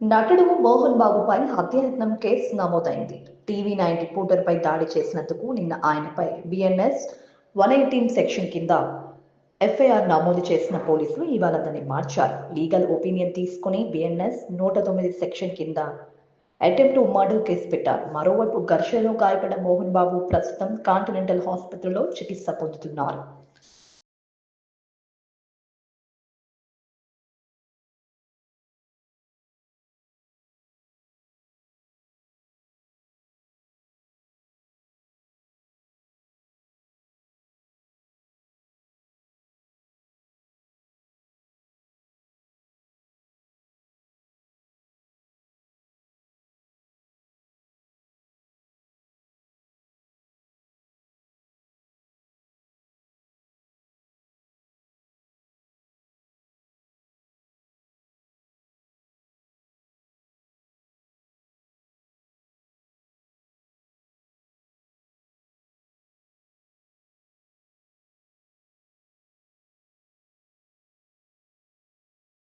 నటుడు మోహన్ బాబుపై హత్యాయత్నం కేసు నమోదైంది. టీవీ నైన్ రిపోర్టర్పై దాడి చేసినందుకు నిన్న ఆయనపై బిఎన్ఎస్ వన్ ఎయిటీన్ సెక్షన్ కింద ఎఫ్ఐఆర్ నమోదు చేసిన పోలీసులు ఇవాళ దాన్ని మార్చారు. లీగల్ ఒపీనియన్ తీసుకుని బిఎన్ఎస్ నూట తొమ్మిది సెక్షన్ కింద అటెంప్ట్ మర్డర్ కేసు పెట్టారు. మరోవైపు ఘర్షణలో గాయపడ్డ మోహన్ బాబు ప్రస్తుతం కాంటినెంటల్ హాస్పిటల్లో చికిత్స పొందుతున్నారు.